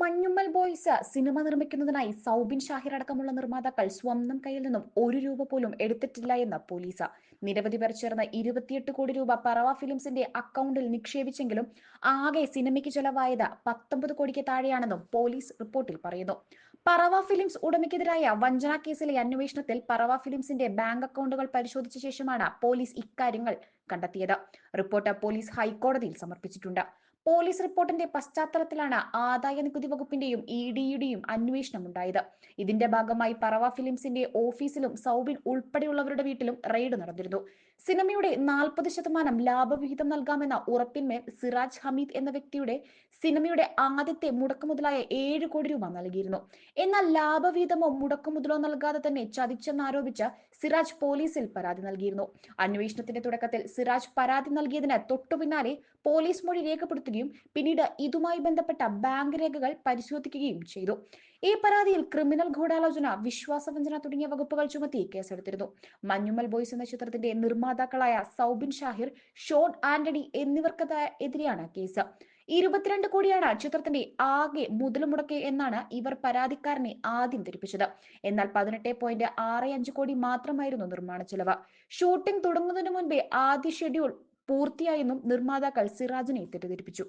Manjummel boys സിനിമ നിർമ്മിക്കുന്നതിനായി സൗബിൻ ഷാഹിർ അടക്കമുള്ള നിർമ്മാതാക്കൾ സ്വന്തം കയ്യിൽ നിന്നും ഒരു രൂപ പോലും എടുത്തിട്ടില്ല എന്ന് പോലീസ്. നിരവധി പേർ ചേർന്ന് ഇരുപത്തിയെട്ട് കോടി രൂപ പറവ ഫിലിംസിന്റെ അക്കൗണ്ടിൽ നിക്ഷേപിച്ചെങ്കിലും ആകെ സിനിമയ്ക്ക് ചെലവായത് പത്തൊമ്പത് കോടിക്ക് താഴെയാണെന്നും പോലീസ് റിപ്പോർട്ടിൽ പറയുന്നു. പറവ ഫിലിംസ് ഉടമയ്ക്കെതിരായ വഞ്ചന കേസിലെ അന്വേഷണത്തിൽ പറവ ഫിലിംസിന്റെ ബാങ്ക് അക്കൗണ്ടുകൾ പരിശോധിച്ച ശേഷമാണ് പോലീസ് ഇക്കാര്യങ്ങൾ കണ്ടെത്തിയത്. റിപ്പോർട്ട് പോലീസ് ഹൈക്കോടതിയിൽ സമർപ്പിച്ചിട്ടുണ്ട്. പോലീസ് റിപ്പോർട്ടിന്റെ പശ്ചാത്തലത്തിലാണ് ആദായ നികുതി വകുപ്പിന്റെയും ഇ ഡിയുടെയും അന്വേഷണം ഉണ്ടായത്. ഇതിന്റെ ഭാഗമായി പറവ ഫിലിംസിന്റെ ഓഫീസിലും സൗബിൻ ഉൾപ്പെടെയുള്ളവരുടെ വീട്ടിലും റെയ്ഡ് നടന്നിരുന്നു. സിനിമയുടെ നാൽപ്പത് ശതമാനം ലാഭവിഹിതം നൽകാമെന്ന ഉറപ്പിന്മേൽ സിറാജ് ഹമീദ് എന്ന വ്യക്തിയുടെ സിനിമയുടെ ആദ്യത്തെ മുടക്കം മുതലായ ഏഴ് കോടി രൂപ നൽകിയിരുന്നു. എന്നാൽ ലാഭവിഹിതമോ മുടക്കം മുതലോ നൽകാതെ തന്നെ ചതിച്ചെന്നാരോപിച്ച് സിറാജ് പോലീസിൽ പരാതി നൽകിയിരുന്നു. അന്വേഷണത്തിന്റെ തുടക്കത്തിൽ സിറാജ് പരാതി നൽകിയതിന് തൊട്ടുപിന്നാലെ പോലീസ് മൊഴി രേഖപ്പെടുത്തുകയും പിന്നീട് ഇതുമായി ബന്ധപ്പെട്ട ബാങ്ക് രേഖകൾ പരിശോധിക്കുകയും ചെയ്തു. ഈ പരാതിയിൽ ക്രിമിനൽ ഗൂഢാലോചന വിശ്വാസവഞ്ചന തുടങ്ങിയ വകുപ്പുകൾ ചുമത്തി കേസെടുത്തിരുന്നു. മഞ്ഞുമൽ ബോയ്സ് എന്ന ചിത്രത്തിന്റെ നിർമ്മാതാക്കളായ സൗബിൻ ഷാഹിർ ഷോൺ ആന്റണി എന്നിവർക്കെതിരെയാണ് കേസ്. ഇരുപത്തിരണ്ട് കോടിയാണ് ചിത്രത്തിന്റെ ആകെ മുതൽ മുടക്ക് എന്നാണ് ഇവർ പരാതിക്കാരനെ ആദ്യം ധരിപ്പിച്ചത്. എന്നാൽ പതിനെട്ട് പോയിന്റ് ആറ് അഞ്ച് കോടി മാത്രമായിരുന്നു നിർമ്മാണ ചെലവ് ഷൂട്ടിംഗ് തുടങ്ങുന്നതിന് മുൻപേ ആദ്യ ഷെഡ്യൂൾ പൂർത്തിയായെന്നും നിർമ്മാതാക്കൾ സിറാജിനെ തെറ്റിദ്ധരിപ്പിച്ചു